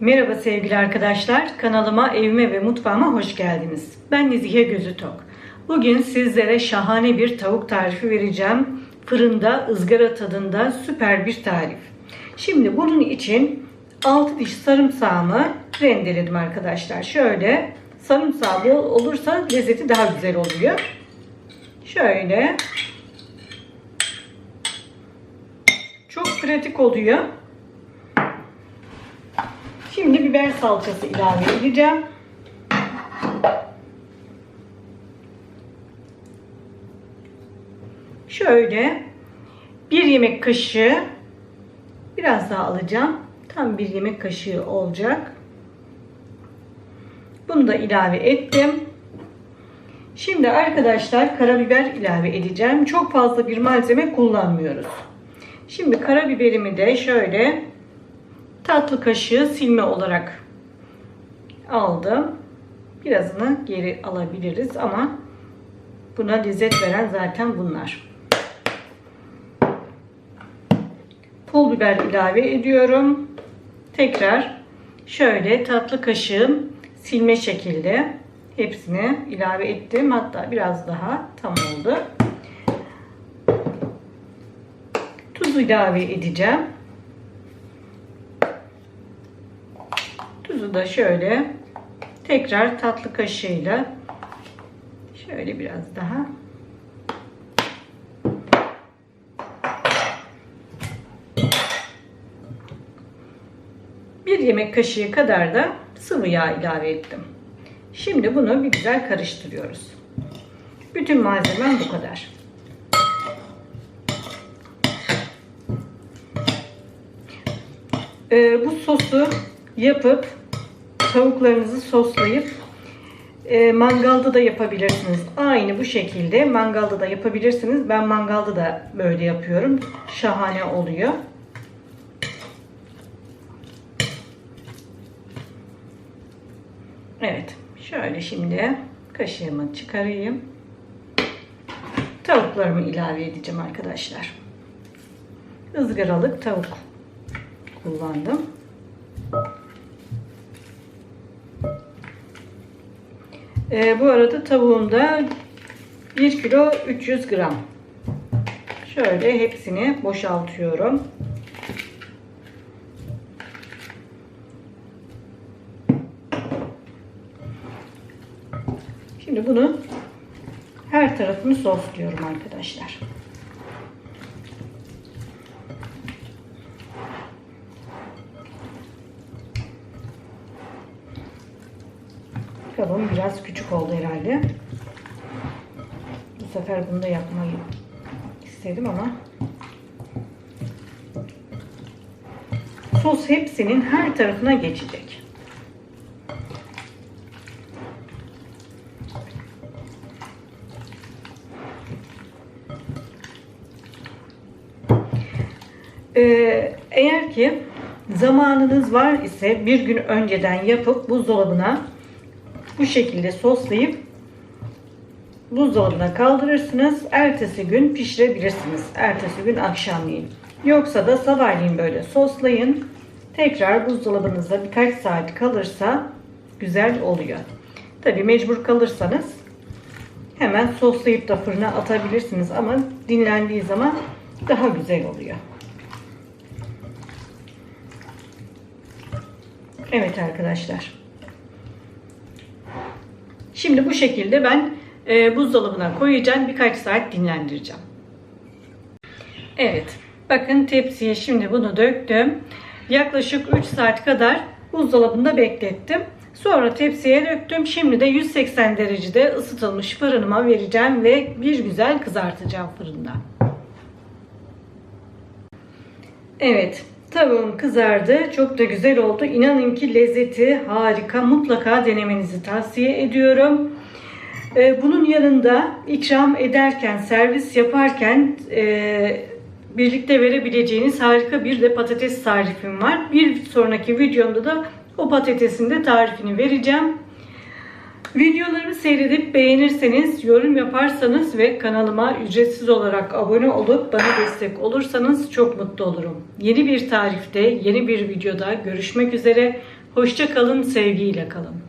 Merhaba sevgili arkadaşlar. Kanalıma, evime ve mutfağıma hoş geldiniz. Ben Nezihe Gözü Tok. Bugün sizlere şahane bir tavuk tarifi vereceğim. Fırında, ızgara tadında süper bir tarif. Şimdi bunun için 6 diş sarımsağımı rendeledim arkadaşlar. Şöyle sarımsağı bol olursa lezzeti daha güzel oluyor. Şöyle çok pratik oluyor. Şimdi biber salçası ilave edeceğim. Şöyle bir yemek kaşığı biraz daha alacağım. Tam bir yemek kaşığı olacak. Bunu da ilave ettim. Şimdi arkadaşlar karabiber ilave edeceğim. Çok fazla bir malzeme kullanmıyoruz. Şimdi karabiberimi de şöyle tatlı kaşığı silme olarak aldım. Birazını geri alabiliriz ama buna lezzet veren zaten bunlar. Pul biber ilave ediyorum. Tekrar şöyle tatlı kaşığım silme şekilde hepsini ilave ettim. Hatta biraz daha tam oldu. Tuz ilave edeceğim. Tuzu da şöyle tekrar tatlı kaşığıyla şöyle biraz daha bir yemek kaşığı kadar da sıvı yağ ilave ettim. Şimdi bunu bir güzel karıştırıyoruz. Bütün malzemem bu kadar. Ee, bu sosu yapıp tavuklarınızı soslayıp e, mangalda da yapabilirsiniz. Aynı bu şekilde mangalda da yapabilirsiniz. Ben mangalda da böyle yapıyorum. Şahane oluyor. Evet. Şöyle şimdi kaşığımı çıkarayım. Tavuklarımı ilave edeceğim arkadaşlar. Izgaralık tavuk kullandım. Ee, bu arada tavuğumda 1 kilo 300 gram. Şöyle hepsini boşaltıyorum. Şimdi bunu her tarafını sosluyorum arkadaşlar. Kabım biraz küçük oldu herhalde. Bu sefer bunu da yapmayı istedim ama sos hepsinin her tarafına geçecek. Ee, eğer ki zamanınız var ise bir gün önceden yapıp buzdolabına bu şekilde soslayıp buzdolabına kaldırırsınız. Ertesi gün pişirebilirsiniz. Ertesi gün akşamleyin. Yoksa da sabahleyin böyle soslayın. Tekrar buzdolabınızda birkaç saat kalırsa güzel oluyor. Tabi mecbur kalırsanız hemen soslayıp da fırına atabilirsiniz ama dinlendiği zaman daha güzel oluyor. Evet arkadaşlar. Şimdi bu şekilde ben e, buzdolabına koyacağım. Birkaç saat dinlendireceğim. Evet. Bakın tepsiye şimdi bunu döktüm. Yaklaşık 3 saat kadar buzdolabında beklettim. Sonra tepsiye döktüm. Şimdi de 180 derecede ısıtılmış fırınıma vereceğim ve bir güzel kızartacağım fırında. Evet. Tavuğum kızardı. Çok da güzel oldu. İnanın ki lezzeti harika. Mutlaka denemenizi tavsiye ediyorum. Ee, bunun yanında ikram ederken, servis yaparken e, birlikte verebileceğiniz harika bir de patates tarifim var. Bir sonraki videomda da o patatesin de tarifini vereceğim. Videolarımı seyredip beğenirseniz, yorum yaparsanız ve kanalıma ücretsiz olarak abone olup bana destek olursanız çok mutlu olurum. Yeni bir tarifte, yeni bir videoda görüşmek üzere. Hoşça kalın, sevgiyle kalın.